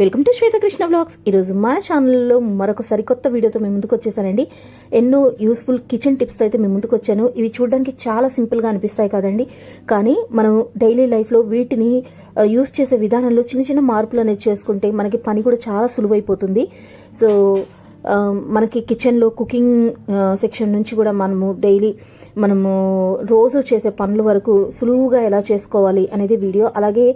Welcome to Swetha Krishna blogs ఈరోజు మా ఛానల్లో మరొక సరికొత్త వీడియోతో మేము ముందుకు వచ్చేసానండి. ఎన్నో యూస్ఫుల్ కిచెన్ టిప్స్తో అయితే మేము ముందుకు వచ్చాను. ఇవి చూడడానికి చాలా సింపుల్గా అనిపిస్తాయి కదండి. కానీ మనం డైలీ లైఫ్లో వీటిని యూస్ చేసే విధానంలో చిన్న చిన్న మార్పులు అనేది చేసుకుంటే మనకి పని కూడా చాలా సులువైపోతుంది. సో మనకి కిచెన్లో కుకింగ్ సెక్షన్ నుంచి కూడా మనము డైలీ మనము రోజు చేసే పనుల వరకు సులువుగా ఎలా చేసుకోవాలి అనేది వీడియో అలాగే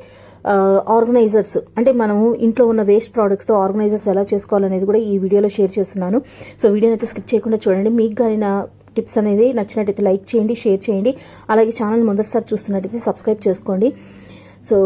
ఆర్గనైజర్స్ అంటే మనము ఇంట్లో ఉన్న వేస్ట్ ప్రోడక్ట్స్తో ఆర్గనైజర్స్ ఎలా చేసుకోవాలనేది కూడా ఈ వీడియోలో షేర్ చేస్తున్నాను. సో వీడియోని అయితే స్కిప్ చేయకుండా చూడండి. మీకు కానీ నా టిప్స్ అనేది నచ్చినట్టయితే లైక్ చేయండి షేర్ చేయండి. అలాగే ఛానల్ మొదటిసారి చూస్తున్నట్టయితే సబ్స్క్రైబ్ చేసుకోండి. సో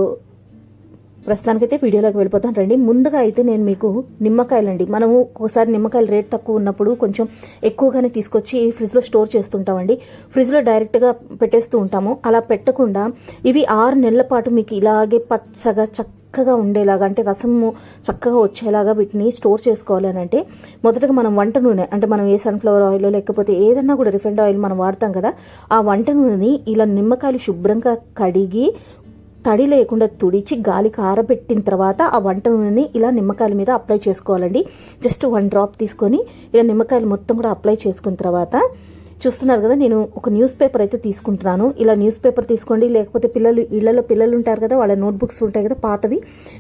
ప్రస్తుతానికైతే వీడియోలోకి వెళ్ళిపోతాను. రండి ముందుగా అయితే నేను మీకు నిమ్మకాయలండి. మనము ఒకసారి నిమ్మకాయలు రేట్ తక్కువ ఉన్నప్పుడు కొంచెం ఎక్కువగానే తీసుకొచ్చి ఫ్రిడ్జ్లో స్టోర్ చేస్తుంటామండి. ఫ్రిడ్జ్లో డైరెక్ట్గా పెట్టేస్తూ ఉంటాము. అలా పెట్టకుండా ఇవి ఆరు నెలల పాటు మీకు ఇలాగే పచ్చగా చక్కగా ఉండేలాగా అంటే రసము చక్కగా వచ్చేలాగా వీటిని స్టోర్ చేసుకోవాలని అంటే మొదటగా మనం వంట నూనె అంటే మనం ఏ సన్ఫ్లవర్ ఆయిల్ లేకపోతే ఏదన్నా కూడా రిఫైండ్ ఆయిల్ మనం వాడతాం కదా ఆ వంట నూనెని ఇలా నిమ్మకాయలు శుభ్రంగా కడిగి తడి లేకుండా తుడిచి గాలికి ఆరబెట్టిన తర్వాత ఆ వంట నూనెని ఇలా నిమ్మకాయల మీద అప్లై చేసుకోవాలండి. జస్ట్ వన్ డ్రాప్ తీసుకొని ఇలా నిమ్మకాయలు మొత్తం కూడా అప్లై చేసుకున్న తర్వాత చూస్తున్నారు కదా నేను ఒక న్యూస్ పేపర్ అయితే తీసుకుంటున్నాను. ఇలా న్యూస్ పేపర్ తీసుకోండి లేకపోతే పిల్లలు ఇళ్ళలో పిల్లలు ఉంటారు కదా వాళ్ళ నోట్ బుక్స్ ఉంటాయి కదా పాతవి.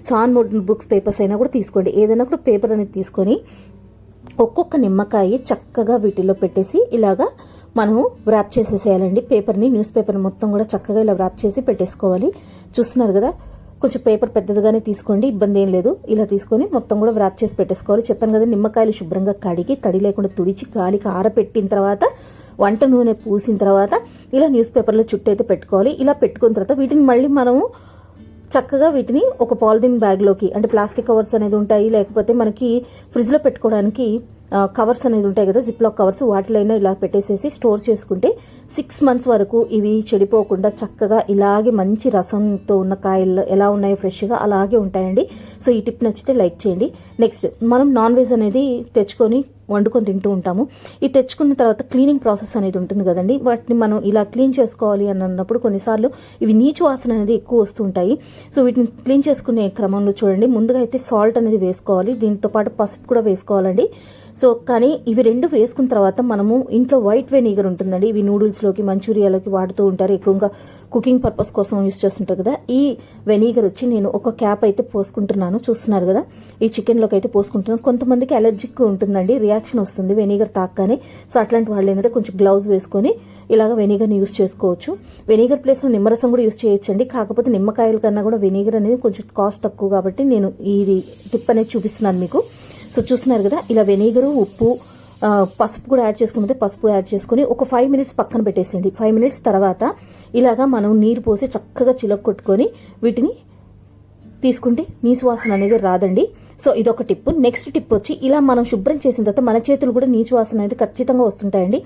సాన్ ఆ నోట్ బుక్స్ పేపర్స్ అయినా కూడా తీసుకోండి. ఏదైనా కూడా పేపర్ అనేది తీసుకొని ఒక్కొక్క నిమ్మకాయ చక్కగా వీటిలో పెట్టేసి ఇలాగా మనం వ్రాప్ చేసేసేయాలండి. పేపర్ని న్యూస్ పేపర్ని మొత్తం కూడా చక్కగా ఇలా వ్రాప్ చేసి పెట్టేసుకోవాలి. చూస్తున్నారు కదా? కొంచెం పేపర్ పెద్దదిగానే తీసుకోండి ఇబ్బంది ఏం లేదు. ఇలా తీసుకొని మొత్తం కూడా వ్రాప్ చేసి పెట్టేసుకోవాలి. చెప్పాను కదా నిమ్మకాయలు శుభ్రంగా కడిగి తడి లేకుండా తుడిచి గాలికి ఆరపెట్టిన తర్వాత వంట నూనె పూసిన తర్వాత ఇలా న్యూస్ పేపర్లో చుట్టూ అయితే పెట్టుకోవాలి. ఇలా పెట్టుకున్న తర్వాత వీటిని మళ్ళీ మనము చక్కగా వీటిని ఒక పాలిథిన్ బ్యాగ్లోకి అంటే ప్లాస్టిక్ కవర్స్ అనేది ఉంటాయి లేకపోతే మనకి ఫ్రిడ్జ్లో పెట్టుకోవడానికి కవర్స్ అనేది ఉంటాయి కదా జిప్లాక్ కవర్స్ వాటిలైనా ఇలా పెట్టేసేసి స్టోర్ చేసుకుంటే సిక్స్ మంత్స్ వరకు ఇవి చెడిపోకుండా చక్కగా ఇలాగే మంచి రసంతో ఉన్న కాయలు ఎలా ఉన్నాయో ఫ్రెష్గా అలాగే ఉంటాయండి. సో ఈ టిప్ నచ్చితే లైక్ చేయండి. నెక్స్ట్ మనం నాన్ వెజ్ అనేది తెచ్చుకొని వండుకొని తింటూ ఉంటాము. ఈ తెచ్చుకున్న తర్వాత క్లీనింగ్ ప్రాసెస్ అనేది ఉంటుంది కదండి. వాటిని మనం ఇలా క్లీన్ చేసుకోవాలి అని అన్నప్పుడు కొన్నిసార్లు ఇవి నీచు వాసన అనేది ఎక్కువ వస్తుంటాయి సో వీటిని క్లీన్ చేసుకునే క్రమంలో చూడండి. ముందుగా అయితే సాల్ట్ అనేది వేసుకోవాలి. దీంతో పాటు పసుపు కూడా వేసుకోవాలండి. సో కానీ ఇవి రెండు వేసుకున్న తర్వాత మనము ఇంట్లో వైట్ వెనిగర్ ఉంటుందండి. ఇవి నూడిల్స్లోకి మంచూరియాలోకి వాడుతూ ఉంటారు. ఎక్కువగా కుకింగ్ పర్పస్ కోసం యూస్ చేస్తుంటారు కదా. ఈ వెనిగర్ వచ్చి నేను ఒక క్యాప్ అయితే పోసుకుంటున్నాను. చూస్తున్నారు కదా. ఈ చికెన్లోకి అయితే పోసుకుంటున్నాను. కొంతమందికి అలర్జిక్ ఉంటుందండి. రియాక్షన్ వస్తుంది వెనిగర్ తాకగానే సో అట్లాంటి వాళ్ళు ఏంటంటే కొంచెం గ్లౌజ్ వేసుకొని ఇలాగ వెనిగర్ని యూస్ చేసుకోవచ్చు. వెనిగర్ ప్లేస్లో నిమ్మరసం కూడా యూస్ చేయొచ్చండి. కాకపోతే నిమ్మకాయల కన్నా కూడా వెనిగర్ అనేది కొంచెం కాస్ట్ తక్కువ కాబట్టి నేను ఇది టిప్ అనేది చూపిస్తున్నాను మీకు. సో చూస్తున్నారు కదా ఇలా వెనిగరు ఉప్పు పసుపు కూడా యాడ్ చేసుకుంటే పసుపు యాడ్ చేసుకుని ఒక ఫైవ్ మినిట్స్ పక్కన పెట్టేసేయండి. ఫైవ్ మినిట్స్ తర్వాత ఇలాగా మనం నీరు పోసి చక్కగా చిలక కొట్టుకొని వీటిని తీసుకుంటే నీసు వాసన అనేది రాదండి. సో ఇదొక టిప్. నెక్స్ట్ టిప్ వచ్చి ఇలా మనం శుభ్రం చేసిన తర్వాత మన చేతులు కూడా నీచు వాసన అనేది ఖచ్చితంగా వస్తుంటాయండి.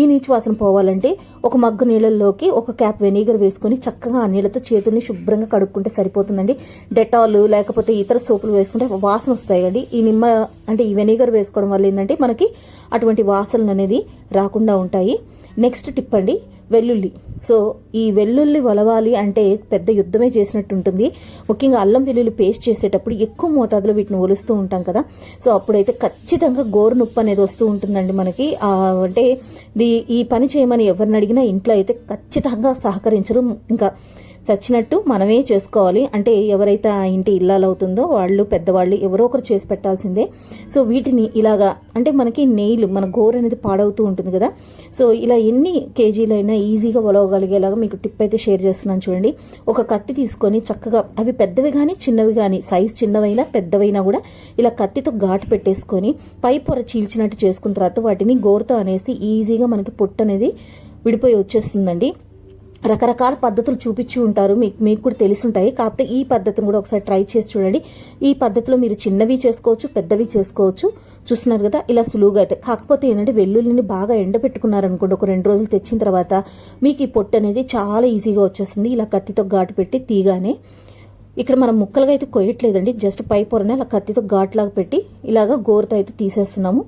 ఈ నీచు వాసన పోవాలంటే ఒక మగ్గు నీళ్ళల్లోకి ఒక క్యాప్ వెనిగర్ వేసుకొని చక్కగా ఆ నీళ్ళతో చేతుల్ని శుభ్రంగా కడుక్కుంటే సరిపోతుందండి. డెటాల్ లేకపోతే ఇతర సోపులు వేసుకుంటే వాసన వస్తాయండి ఈ నిమ్మ అంటే ఈ వెనిగర్ వేసుకోవడం వల్ల ఏంటంటే మనకి అటువంటి వాసనలు అనేది రాకుండా ఉంటాయి. నెక్స్ట్ టిప్ అండి వెల్లుల్లి. సో ఈ వెల్లుల్లి వలవాలి అంటే పెద్ద యుద్ధమే చేసినట్టు ఉంటుంది ముఖ్యంగా అల్లం వెల్లుల్లి పేస్ట్ చేసేటప్పుడు ఎక్కువ మోతాదులో వీటిని ఒలుస్తూ ఉంటాం కదా. సో అప్పుడైతే ఖచ్చితంగా గోరు నొప్పి అనేది వస్తూ ఉంటుందండి మనకి. అంటే ఈ పని చేయమని ఎవరిని అడిగినా ఇంట్లో అయితే ఖచ్చితంగా సహకరించరు. ఇంకా చచ్చినట్టు మనమే చేసుకోవాలి. అంటే ఎవరైతే ఆ ఇంటి ఇల్లాలు అవుతుందో వాళ్ళు పెద్దవాళ్ళు ఎవరో ఒకరు చేసి పెట్టాల్సిందే. సో వీటిని ఇలాగా అంటే మనకి నెయిల్ మన గోర్ అనేది పాడవుతూ ఉంటుంది కదా. సో ఇలా ఎన్ని కేజీలైనా ఈజీగా ఒలవగలిగేలాగా మీకు టిప్ అయితే షేర్ చేస్తున్నాను చూడండి. ఒక కత్తి తీసుకొని చక్కగా అవి పెద్దవి కానీ చిన్నవి కానీ సైజ్ చిన్నవైనా పెద్దవైనా కూడా ఇలా కత్తితో ఘాటు పెట్టేసుకొని పై పొర చీల్చినట్టు చేసుకున్న తర్వాత వాటిని గోరుతో అనేసి ఈజీగా మనకి పొట్టు అనేది విడిపోయి వచ్చేస్తుందండి. రకరకాల పద్ధతులు చూపించి ఉంటారు. మీకు మీకు కూడా తెలిసి ఉంటాయి కాకపోతే ఈ పద్ధతిని కూడా ఒకసారి ట్రై చేసి చూడండి. ఈ పద్ధతిలో మీరు చిన్నవి చేసుకోవచ్చు పెద్దవి చేసుకోవచ్చు. చూస్తున్నారు కదా ఇలా సులువుగా అయితే. కాకపోతే ఏంటంటే వెల్లుల్లిని బాగా ఎండబెట్టుకున్నారనుకోండి ఒక రెండు రోజులు తెచ్చిన తర్వాత మీకు ఈ పొట్టు అనేది చాలా ఈజీగా వచ్చేస్తుంది. ఇలా కత్తితో ఘాటు పెట్టి తీగానే. ఇక్కడ మనం ముక్కలుగా అయితే కొయ్యట్లేదండి. జస్ట్ పై పొరనే అలా కత్తితో ఘాట్లాగా పెట్టి ఇలాగా గోరుతో అయితే తీసేస్తున్నాము.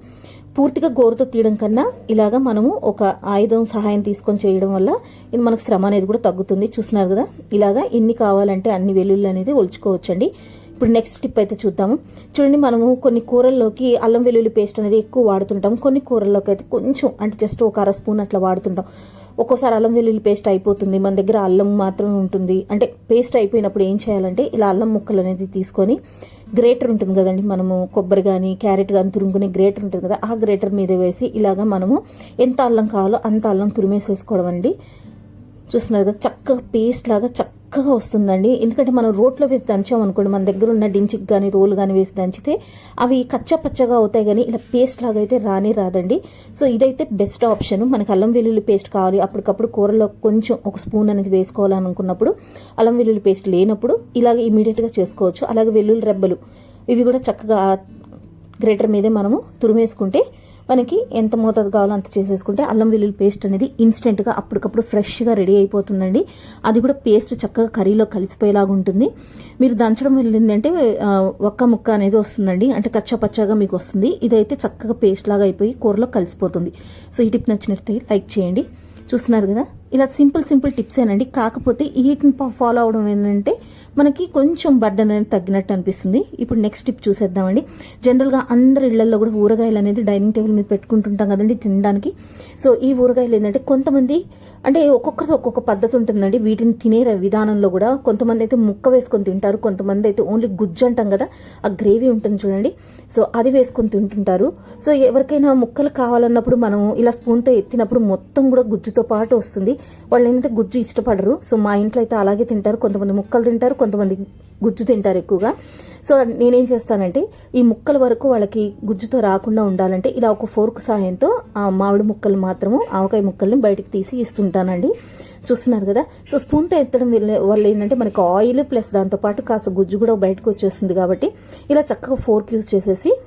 పూర్తిగా గోరుతో తీయడం కన్నా ఇలాగా మనము ఒక ఆయుధం సహాయం తీసుకొని చేయడం వల్ల ఇది మనకు శ్రమ అనేది కూడా తగ్గుతుంది. చూస్తున్నారు కదా? ఇలాగా ఎన్ని కావాలంటే అన్ని వెల్లుల్లి అనేది ఒలుచుకోవచ్చండి. ఇప్పుడు నెక్స్ట్ టిప్ అయితే చూద్దాము. చూడండి మనము కొన్ని కూరల్లోకి అల్లం వెల్లుల్లి పేస్ట్ అనేది ఎక్కువ వాడుతుంటాం కొన్ని కూరల్లోకి అయితే కొంచెం అంటే జస్ట్ ఒక అర స్పూన్ అట్లా వాడుతుంటాం. ఒక్కోసారి అల్లం వెల్లుల్లి పేస్ట్ అయిపోతుంది. మన దగ్గర అల్లం మాత్రమే ఉంటుంది. అంటే పేస్ట్ అయిపోయినప్పుడు ఏం చేయాలంటే ఇలా అల్లం ముక్కలు అనేది తీసుకొని గ్రేటర్ ఉంటుంది కదండి. మనము కొబ్బరి కానీ క్యారెట్ కానీ తురుముకునే గ్రేటర్ ఉంటుంది కదా ఆ గ్రేటర్ మీద వేసి ఇలాగా మనము ఎంత అల్లం కావాలో అంత అల్లం తురిమేసేసుకోవడం అండి. చూస్తున్నారు కదా చక్కగా పేస్ట్ లాగా చక్కగా వస్తుందండి. ఎందుకంటే మనం రోట్లో వేసి దంచాం అనుకోండి మన దగ్గర ఉన్న డించిక్ కానీ రోలు కానీ వేసి దంచితే అవి కచ్చా పచ్చగా అవుతాయి కానీ ఇలా పేస్ట్ లాగా అయితే రానే రాదండి. సో ఇదైతే బెస్ట్ ఆప్షన్ మనకి అల్లం వెల్లుల్లి పేస్ట్ కావాలి అప్పటికప్పుడు కూరలో కొంచెం ఒక స్పూన్ అనేది వేసుకోవాలనుకున్నప్పుడు అల్లం వెల్లుల్లి పేస్ట్ లేనప్పుడు ఇలాగే ఇమీడియట్గా చేసుకోవచ్చు. అలాగే వెల్లుల్లి రెబ్బలు ఇవి కూడా చక్కగా గ్రేటర్ మీదే మనము తురిమేసుకుంటే మనకి ఎంత మోతాదు కావాలో అంత చేసేసుకుంటే అల్లం వెల్లుల్లి పేస్ట్ అనేది ఇన్స్టెంట్గా అప్పటికప్పుడు ఫ్రెష్గా రెడీ అయిపోతుందండి. అది కూడా పేస్ట్ చక్కగా కర్రీలో కలిసిపోయేలాగా ఉంటుంది. మీరు దంచడం వెళ్ళిందంటే ఒక్క ముక్క అనేది వస్తుందండి. అంటే కచ్చాపచ్చాగా మీకు వస్తుంది. ఇదైతే చక్కగా పేస్ట్ లాగా అయిపోయి కూరలో కలిసిపోతుంది. సో ఈ టిప్ నచ్చినట్లయితే లైక్ చేయండి. చూస్తున్నారు కదా? ఇలా సింపుల్ సింపుల్ టిప్స్ ఏనండి. కాకపోతే వీటిని ఫాలో అవడం ఏంటంటే మనకి కొంచెం బర్డన్ అనేది తగ్గినట్టు అనిపిస్తుంది. ఇప్పుడు నెక్స్ట్ టిప్ చూసేద్దామండి. జనరల్గా అందరి ఇళ్ళలో కూడా ఊరగాయలు అనేది డైనింగ్ టేబుల్ మీద పెట్టుకుంటుంటాం కదండి తినడానికి. సో ఈ ఊరగాయలు ఏంటంటే కొంతమంది అంటే ఒక్కొక్కరిది ఒక్కొక్క పద్ధతి ఉంటుందండి. వీటిని తినే విధానంలో కూడా కొంతమంది అయితే ముక్క వేసుకొని తింటారు. కొంతమంది అయితే ఓన్లీ గుజ్జు అంటాం కదా ఆ గ్రేవీ ఉంటుంది చూడండి. సో అది వేసుకొని తింటుంటారు. సో ఎవరికైనా ముక్కలు కావాలన్నప్పుడు మనం ఇలా స్పూన్తో ఎత్తినప్పుడు మొత్తం కూడా గుజ్జుతో పాటు వస్తుంది. వాళ్ళు ఏంటంటే గుజ్జు ఇష్టపడరు. సో మా ఇంట్లో అయితే అలాగే తింటారు. కొంతమంది ముక్కలు తింటారు కొంతమంది గుజ్జు తింటారు ఎక్కువగా. సో నేనేం చేస్తానంటే ఈ ముక్కల వరకు వాళ్ళకి గుజ్జుతో రాకుండా ఉండాలంటే ఇలా ఒక ఫోర్క్ సహాయంతో ఆ మామిడి ముక్కలు మాత్రము ఆవకాయ ముక్కల్ని బయటకు తీసి ఇస్తుంటానండి. చూస్తున్నారు కదా? సో స్పూన్తో ఎత్తడం వల్ల- ఏంటంటే మనకి ఆయిల్ ప్లస్ దాంతోపాటు కాస్త గుజ్జు కూడా బయటకు వచ్చేస్తుంది కాబట్టి ఇలా చక్కగా ఫోర్క్ యూజ్ చేసేసి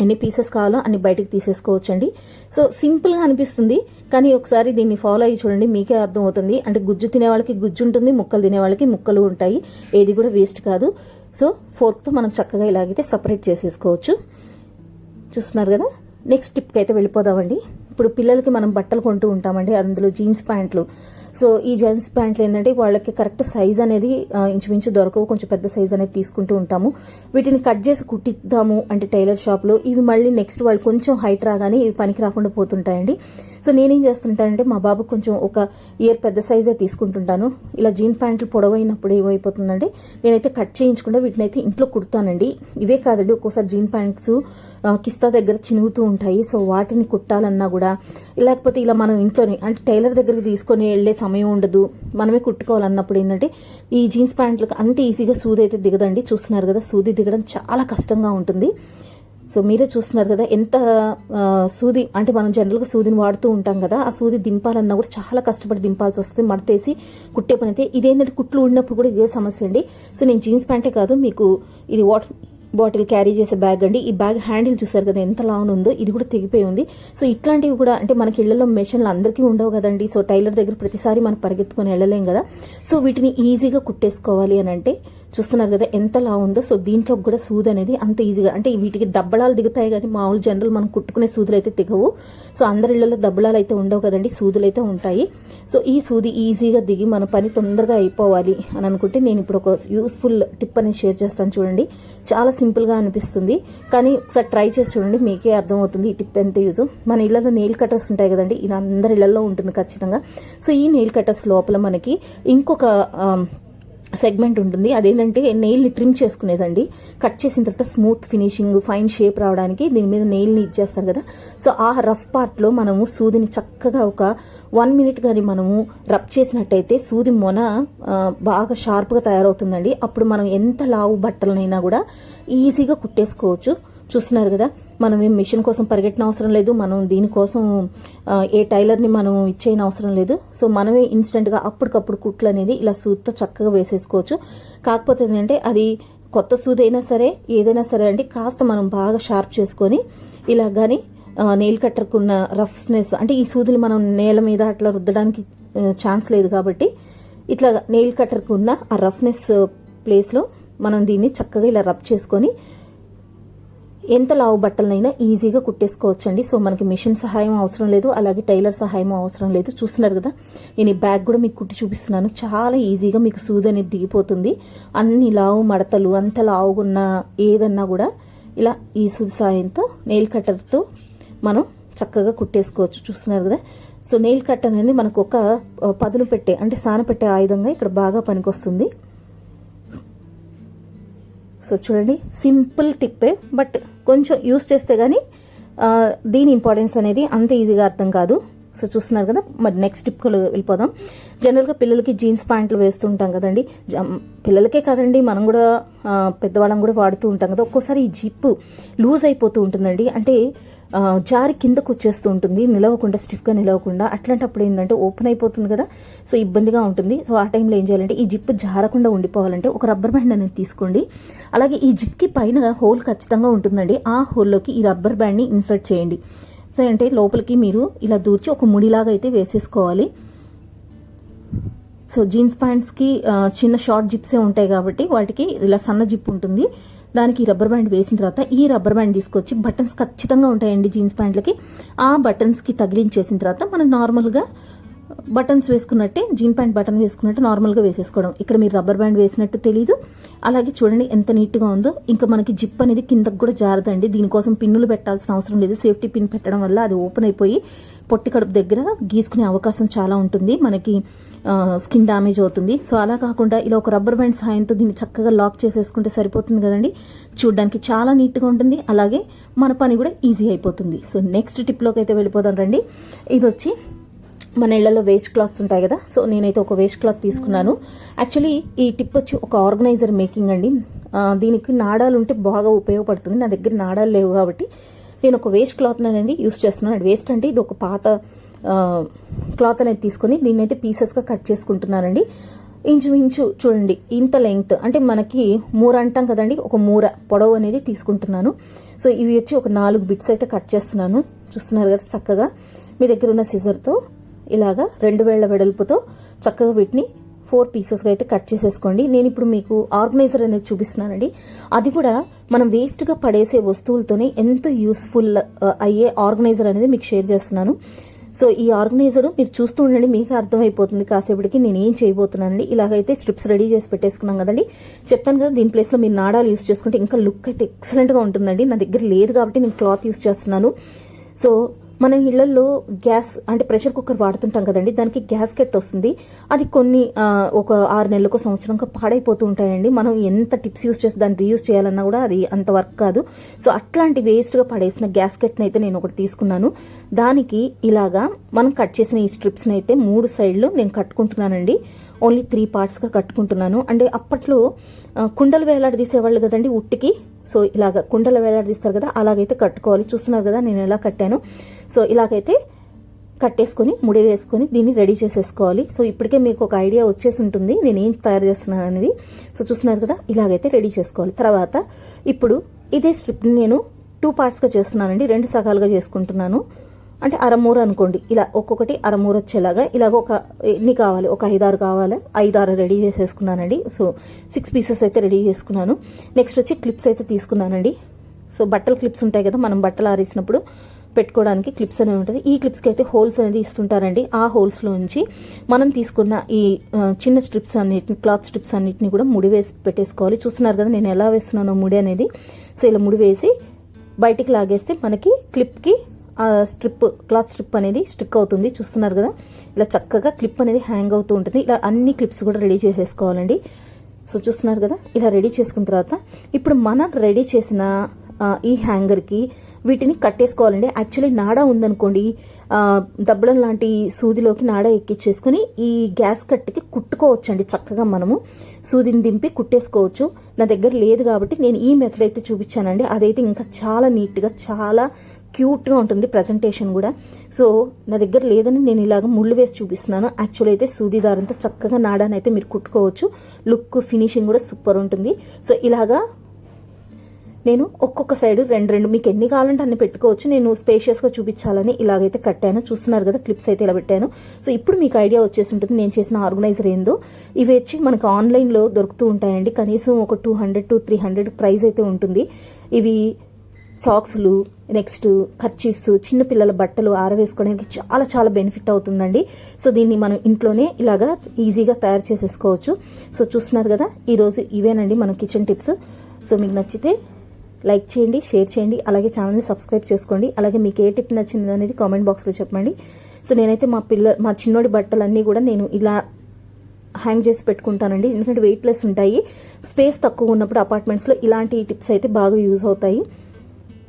ఎన్ని పీసెస్ కావాలో అన్ని బయటకు తీసేసుకోవచ్చండి. సో సింపుల్గా అనిపిస్తుంది కానీ ఒకసారి దీన్ని ఫాలో అయ్యి చూడండి మీకే అర్థం అవుతుంది అంటే గుజ్జు తినే వాళ్ళకి గుజ్జు ఉంటుంది ముక్కలు తినే వాళ్ళకి ముక్కలు ఉంటాయి. ఏది కూడా వేస్ట్ కాదు. సో ఫోర్క్తో మనం చక్కగా ఇలాగైతే సపరేట్ చేసేసుకోవచ్చు. చూస్తున్నారు కదా? నెక్స్ట్ టిప్కి అయితే వెళ్ళిపోదామండి. ఇప్పుడు పిల్లలకి మనం బట్టలు కొంటూ ఉంటామండి అందులో జీన్స్ ప్యాంట్లు సో ఈ జీన్స్ ప్యాంట్లు ఏంటంటే వాళ్ళకి కరెక్ట్ సైజ్ అనేది ఇంచుమించు దొరకవు. కొంచెం పెద్ద సైజ్ అనేది తీసుకుంటూ ఉంటాము. వీటిని కట్ చేసి కుట్టిద్దాము అంటే టైలర్ షాప్లో. ఇవి మళ్ళీ నెక్స్ట్ వాళ్ళు కొంచెం హైట్ రాగానే ఇవి పనికి రాకుండా పోతుంటాయండి. సో నేనేం చేస్తుంటానంటే మా బాబు కొంచెం ఒక ఇయర్ పెద్ద సైజే తీసుకుంటుంటాను. ఇలా జీన్ ప్యాంట్లు పొడవైనప్పుడు ఏమైపోతుందంటే నేనైతే కట్ చేయించకుండా వీటిని అయితే ఇంట్లో కుడతానండి. ఇవే కాదండి ఒక్కోసారి జీన్ ప్యాంట్స్ కిస్తా దగ్గర చినుగుతూ ఉంటాయి. సో వాటిని కుట్టాలన్నా కూడా లేకపోతే ఇలా మనం ఇంట్లోనే అంటే టైలర్ దగ్గరికి తీసుకొని వెళ్ళే సమయం ఉండదు. మనమే కుట్టుకోవాలన్నప్పుడు ఏంటంటే ఈ జీన్స్ ప్యాంట్లకు అంత ఈజీగా సూది అయితే దిగదండి. చూస్తున్నారు కదా సూది దిగడం చాలా కష్టంగా ఉంటుంది. సో మీరే చూస్తున్నారు కదా ఎంత సూది అంటే మనం జనరల్గా సూదిని వాడుతూ ఉంటాం కదా ఆ సూది దింపాలన్నా కూడా చాలా కష్టపడి దింపాల్సి వస్తుంది. మడతేసి కుట్టే పని అయితే ఇదేంటంటే కుట్లు ఉండినప్పుడు కూడా ఇదే సమస్య అండి. సో నేను జీన్స్ ప్యాంటే కాదు మీకు ఇది వాటర్ బాటిల్ క్యారీ చేసే బ్యాగ్ అండి. ఈ బ్యాగ్ హ్యాండిల్ చూసారు కదా ఎంత లాంగ్ ఉందో ఇది కూడా తెగిపోయి ఉంది. సో ఇట్లాంటివి కూడా అంటే మనకి ఇళ్ళలో మెషిన్లు అందరికీ ఉండవు కదండి. సో టైలర్ దగ్గర ప్రతిసారి మనం పరిగెత్తుకొని వెళ్ళలేం కదా. సో వీటిని ఈజీగా కుట్టేసుకోవాలి అని అంటే చూస్తున్నారు కదా ఎంత లా ఉందో. సో దీంట్లో కూడా సూది అనేది అంత ఈజీగా అంటే వీటికి దబ్బడాలు దిగుతాయి కానీ మామూలు జనరల్ మనం కుట్టుకునే సూదులు అయితే దిగవు. సో అందరి ఇళ్ళలో దబ్బడాలు అయితే ఉండవు కదండి సూదులు అయితే ఉంటాయి. సో ఈ సూది ఈజీగా దిగి మన పని తొందరగా అయిపోవాలి అని అనుకుంటే నేను ఇప్పుడు ఒక యూస్ఫుల్ టిప్ అనేది షేర్ చేస్తాను చూడండి. చాలా సింపుల్గా అనిపిస్తుంది. కానీ ఒకసారి ట్రై చేసి చూడండి మీకే అర్థమవుతుంది ఈ టిప్ ఎంత యూజ్ మన ఇళ్ళలో నెయిల్ కటర్స్ ఉంటాయి కదండి ఇది అందరి ఇళ్ళలో ఉంటుంది ఖచ్చితంగా. సో ఈ నెయిల్ కటర్స్ లోపల మనకి ఇంకొక సెగ్మెంట్ ఉంటుంది. అదేంటంటే నెయిల్ని ట్రిమ్ చేసుకునేదండి. కట్ చేసిన తర్వాత స్మూత్ ఫినిషింగ్ ఫైన్ షేప్ రావడానికి దీని మీద నెయిల్ని ఇచ్చేస్తారు కదా. సో ఆ రఫ్ పార్ట్లో మనము సూదిని చక్కగా ఒక వన్ మినిట్ కానీ మనము రబ్ చేసినట్టయితే సూది మొన బాగా షార్ప్గా తయారవుతుందండి. అప్పుడు మనం ఎంత లావు బట్టలనైనా కూడా ఈజీగా కుట్టేసుకోవచ్చు. చూస్తున్నారు కదా మనం ఏం మిషన్ కోసం పరిగెట్టిన అవసరం లేదు మనం దీనికోసం ఏ టైలర్ని మనం ఇచ్చేయని అవసరం లేదు. సో మనమే ఇన్స్టెంట్గా అప్పటికప్పుడు కుట్లు అనేది ఇలా సూత్తో చక్కగా వేసేసుకోవచ్చు. కాకపోతే ఏంటంటే అది కొత్త సూదైనా అయినా సరే ఏదైనా సరే అండి కాస్త మనం బాగా షార్ప్ చేసుకొని ఇలా కానీ నెయిల్ కట్టర్కున్న రఫ్నెస్ అంటే ఈ సూదులు మనం నేల మీద అట్లా రుద్దడానికి ఛాన్స్ లేదు కాబట్టి ఇట్లా నెయిల్ కట్టర్కు ఉన్న ఆ రఫ్నెస్ ప్లేస్లో మనం దీన్ని చక్కగా ఇలా రబ్ చేసుకొని ఎంత లావు బట్టలనైనా ఈజీగా కుట్టేసుకోవచ్చండి. సో మనకి మిషన్ సహాయం అవసరం లేదు అలాగే టైలర్ సహాయం అవసరం లేదు. చూస్తున్నారు కదా నేను ఈ బ్యాగ్ కూడా మీకు కుట్టి చూపిస్తున్నాను. చాలా ఈజీగా మీకు సూది అనేది దిగిపోతుంది. అన్ని లావు మడతలు అంత లావుగున్న ఏదన్నా కూడా ఇలా ఈ సూది సాయంతో నెయిల్ కట్టర్తో మనం చక్కగా కుట్టేసుకోవచ్చు. చూస్తున్నారు కదా సో నెయిల్ కట్ అనేది మనకు ఒక పదును పెట్టే అంటే సాన పెట్టే ఆయుధంగా ఇక్కడ బాగా పనికొస్తుంది. సో చూడండి సింపుల్ టిప్పే బట్ కొంచెం యూస్ చేస్తే కానీ దీని ఇంపార్టెన్స్ అనేది అంత ఈజీగా అర్థం కాదు. సో చూస్తున్నారు కదా మరి నెక్స్ట్ టిప్కి వెళ్ళిపోదాం. జనరల్గా పిల్లలకి జీన్స్ ప్యాంట్లు వేస్తుంటాం కదండి. పిల్లలకే కాదండి మనం కూడా పెద్దవాళ్ళం కూడా వాడుతూ ఉంటాం కదా. ఒక్కోసారి ఈ జిప్పు లూజ్ అయిపోతూ ఉంటుందండి. అంటే జారి కిందకు వచ్చేస్తూ ఉంటుంది నిలవకుండా స్టిఫ్గా నిలవకుండా. అట్లాంటప్పుడు ఏంటంటే ఓపెన్ అయిపోతుంది కదా సో ఇబ్బందిగా ఉంటుంది. సో ఆ టైంలో ఏం చేయాలంటే ఈ జిప్ జారకుండా ఉండిపోవాలంటే ఒక రబ్బర్ బ్యాండ్ అనేది తీసుకోండి. అలాగే ఈ జిప్కి పైన హోల్ ఖచ్చితంగా ఉంటుందండి. ఆ హోల్లోకి ఈ రబ్బర్ బ్యాండ్ని ఇన్సర్ట్ చేయండి. సో అంటే లోపలికి మీరు ఇలా దూర్చి ఒక ముడిలాగా అయితే వేసేసుకోవాలి. సో జీన్స్ ప్యాంట్స్కి చిన్న షార్ట్ జిప్సే ఉంటాయి కాబట్టి వాటికి ఇలా సన్న జిప్ ఉంటుంది. దానికి రబ్బర్ బ్యాండ్ వేసిన తర్వాత ఈ రబ్బర్ బ్యాండ్ తీసుకొచ్చి బటన్స్ ఖచ్చితంగా ఉంటాయండి జీన్స్ ప్యాంట్లకి ఆ బటన్స్కి తగిలించేసిన తర్వాత మనం నార్మల్గా బటన్స్ వేసుకున్నట్టే జీన్ ప్యాంట్ బటన్ వేసుకున్నట్టు నార్మల్గా వేసేసుకోవడం. ఇక్కడ మీరు రబ్బర్ బ్యాండ్ వేసినట్టు తెలీదు. అలాగే చూడండి ఎంత నీట్గా ఉందో. ఇంకా మనకి జిప్ అనేది కిందకు కూడా జారదండి. దీనికోసం పిన్నులు పెట్టాల్సిన అవసరం లేదు. సేఫ్టీ పిన్ పెట్టడం వల్ల అది ఓపెన్ అయిపోయి పొట్టి కడుపు దగ్గర గీసుకునే అవకాశం చాలా ఉంటుంది. మనకి స్కిన్ డ్యామేజ్ అవుతుంది. సో అలా కాకుండా ఇలా ఒక రబ్బర్ బ్యాండ్ సహాయంతో దీన్ని చక్కగా లాక్ చేసేసుకుంటే సరిపోతుంది కదండి. చూడడానికి చాలా నీట్గా ఉంటుంది. అలాగే మన పని కూడా ఈజీ అయిపోతుంది. సో నెక్స్ట్ టిప్లోకి అయితే వెళ్ళిపోదాం రండి. ఇది వచ్చి మన ఇళ్ళలో వేస్ట్ క్లాత్స్ ఉంటాయి కదా. సో నేనైతే ఒక వేస్ట్ క్లాత్ తీసుకున్నాను. యాక్చువల్లీ ఈ టిప్ వచ్చి ఒక ఆర్గనైజర్ మేకింగ్ అండి. దీనికి నాడాలు ఉంటే బాగా ఉపయోగపడుతుంది. నా దగ్గర నాడాలు లేవు కాబట్టి నేను ఒక వేస్ట్ క్లాత్ అనేది యూస్ చేస్తున్నాను. వేస్ట్ అంటే ఇది ఒక పాత క్లాత్ అనేది తీసుకొని దీన్ని అయితే పీసెస్గా కట్ చేసుకుంటున్నానండి. ఇంచుమించు చూడండి ఇంత లెంగ్త్ అంటే మనకి మూర అంటాం కదండి ఒక మూర పొడవు అనేది తీసుకుంటున్నాను. సో ఇవి వచ్చి ఒక నాలుగు బిట్స్ అయితే కట్ చేస్తున్నాను. చూస్తున్నారు కదా చక్కగా. మీ దగ్గర ఉన్న సిజర్తో ఇలాగా రెండు వేళ్ళ వెడల్పుతో చక్కగా వీటిని ఫోర్ పీసెస్గా అయితే కట్ చేసేసుకోండి. నేను ఇప్పుడు మీకు ఆర్గనైజర్ అనేది చూపిస్తున్నానండి. అది కూడా మనం వేస్ట్గా పడేసే వస్తువులతోనే ఎంతో యూస్ఫుల్ అయ్యే ఆర్గనైజర్ అనేది మీకు షేర్ చేస్తున్నాను. సో ఈ ఆర్గనైజర్ మీరు చూస్తూ ఉండండి మీకు అర్థమైపోతుంది. కాసేపటికి నేను ఏం చేయబోతున్నానండి. ఇలాగైతే స్ట్రిప్స్ రెడీ చేసి పెట్టేసుకున్నాం కదండి. చెప్పాను కదా దీని ప్లేస్లో మీరు నాడాలు యూస్ చేసుకుంటే ఇంకా లుక్ అయితే ఎక్సలెంట్గా ఉంటుందండి. నా దగ్గర లేదు కాబట్టి నేను క్లాత్ యూస్ చేస్తున్నాను. సో మనం ఇళ్ళలో గ్యాస్ అంటే ప్రెషర్ కుక్కర్ వాడుతుంటాం కదండి దానికి గ్యాస్ కెట్ వస్తుంది. అది కొన్ని ఒక ఆరు నెలలకు సంవత్సరంగా పాడైపోతూ ఉంటాయండి. మనం ఎంత టిప్స్ యూస్ చేసి దాన్ని రీయూస్ చేయాలన్నా కూడా అది అంత వర్క్ కాదు. సో అట్లాంటి వేస్ట్గా పడేసిన గ్యాస్ కెట్ని అయితే నేను ఒకటి తీసుకున్నాను. దానికి ఇలాగా మనం కట్ చేసిన ఈ స్ట్రిప్స్ని అయితే మూడు సైడ్లు నేను కట్టుకుంటున్నానండి. ఓన్లీ త్రీ పార్ట్స్గా కట్టుకుంటున్నాను. అంటే అప్పట్లో కుండలు వేలాడదీసేవాళ్ళు కదండి ఉట్టికి. సో ఇలాగ కుండలు వేలాడదీస్తారు కదా అలాగైతే కట్టుకోవాలి. చూస్తున్నారు కదా నేను ఎలా కట్టాను. సో ఇలాగైతే కట్టేసుకొని ముడి వేసుకొని దీన్ని రెడీ చేసేసుకోవాలి. సో ఇప్పటికే మీకు ఒక ఐడియా వచ్చేసి ఉంటుంది నేను ఏం తయారు చేస్తున్నాను అనేది. సో చూస్తున్నారు కదా ఇలాగైతే రెడీ చేసుకోవాలి. తర్వాత ఇప్పుడు ఇదే స్ట్రిప్ని నేను టూ పార్ట్స్గా చేస్తున్నానండి రెండు సగాలుగా చేసుకుంటున్నాను. అంటే అరమూర అనుకోండి. ఇలా ఒక్కొక్కటి అరమూర వచ్చేలాగా ఇలాగ ఒక ఎన్ని కావాలి? ఒక ఐదారు కావాలి? ఐదారు రెడీ చేసేసుకున్నానండి. సో సిక్స్ పీసెస్ అయితే రెడీ చేసుకున్నాను. నెక్స్ట్ వచ్చి క్లిప్స్ అయితే తీసుకున్నానండి. సో బట్టల క్లిప్స్ ఉంటాయి కదా మనం బట్టలు ఆరేసినప్పుడు పెట్టుకోవడానికి క్లిప్స్ అనేవి ఉంటుంది. ఈ క్లిప్స్కి అయితే హోల్స్ అనేది ఇస్తుంటారండి. ఆ హోల్స్లో నుంచి మనం తీసుకున్న ఈ చిన్న స్ట్రిప్స్ అన్నిటిని క్లాత్ స్ట్రిప్స్ అన్నిటిని కూడా ముడి వేసి పెట్టేసుకోవాలి. చూస్తున్నారు కదా నేను ఎలా వేస్తున్నానో ముడి అనేది. సో ఇలా ముడి వేసి బయటికి లాగేస్తే మనకి క్లిప్కి స్ట్రిప్ క్లాత్ స్ట్రిప్ అనేది స్టిక్ అవుతుంది. చూస్తున్నారు కదా? ఇలా చక్కగా క్లిప్ అనేది హ్యాంగ్ అవుతూ ఉంటుంది. ఇలా అన్ని క్లిప్స్ కూడా రెడీ చేసేసుకోవాలండి. సో చూస్తున్నారు కదా? ఇలా రెడీ చేసుకున్న తర్వాత ఇప్పుడు మనం రెడీ చేసిన ఈ హ్యాంగర్కి వీటిని కట్టేసుకోవాలండి యాక్చువల్లీ నాడా ఉందనుకోండి. ఆ, దబ్బడం లాంటి సూదిలోకి నాడా ఎక్కించేసుకొని ఈ గ్యాస్ కట్టికి కుట్టుకోవచ్చండి చక్కగా మనము. సూదిని దింపి కుట్టేసుకోవచ్చు. నా దగ్గర లేదు కాబట్టి నేను ఈ మెథడ్ అయితే చూపించానండి. అదైతే ఇంకా చాలా నీట్గా చాలా క్యూట్గా ఉంటుంది ప్రజెంటేషన్ కూడా. సో నా దగ్గర లేదని నేను ఇలాగ ముళ్ళు వేసి చూపిస్తున్నాను. యాక్చువల్ అయితే సూది దారంతో చక్కగా నాడానైతే అయితే మీరు కుట్టుకోవచ్చు. లుక్ ఫినిషింగ్ కూడా సూపర్ ఉంటుంది. సో ఇలాగా నేను ఒక్కొక్క సైడ్ రెండు రెండు మీకు ఎన్ని కావాలంటే అన్ని పెట్టుకోవచ్చు. నేను స్పేషియస్గా చూపించాలని ఇలాగైతే కట్టాను. చూస్తున్నారు కదా క్లిప్స్ అయితే ఇలా పెట్టాను. సో ఇప్పుడు మీకు ఐడియా వచ్చేసి ఉంటుంది. నేను చేసిన ఆర్గనైజర్ ఏందో. ఇవి వచ్చి మనకు ఆన్లైన్లో దొరుకుతూ ఉంటాయండి. కనీసం ఒక two hundred to three hundred price అయితే ఉంటుంది. ఇవి సాక్స్లు నెక్స్ట్ ఖర్చీఫ్స్ చిన్నపిల్లల బట్టలు ఆరవేసుకోవడానికి చాలా చాలా బెనిఫిట్ అవుతుందండి. సో దీన్ని మనం ఇంట్లోనే ఇలాగా ఈజీగా తయారు చేసేసుకోవచ్చు. సో చూస్తున్నారు కదా ఈరోజు ఇవేనండి మన కిచెన్ టిప్స్. సో మీకు నచ్చితే లైక్ చేయండి షేర్ చేయండి అలాగే ఛానల్ని సబ్స్క్రైబ్ చేసుకోండి. అలాగే మీకు ఏ టిప్ నచ్చింది అనేది కామెంట్ బాక్స్లో చెప్పండి. సో నేనైతే మా పిల్ల మా చిన్నోడి బట్టలన్నీ కూడా నేను ఇలా హ్యాంగ్ చేసి పెట్టుకుంటానండి. ఎందుకంటే వెయిట్లెస్ ఉంటాయి. స్పేస్ తక్కువ ఉన్నప్పుడు అపార్ట్మెంట్స్లో ఇలాంటి టిప్స్ అయితే బాగా యూజ్ అవుతాయి.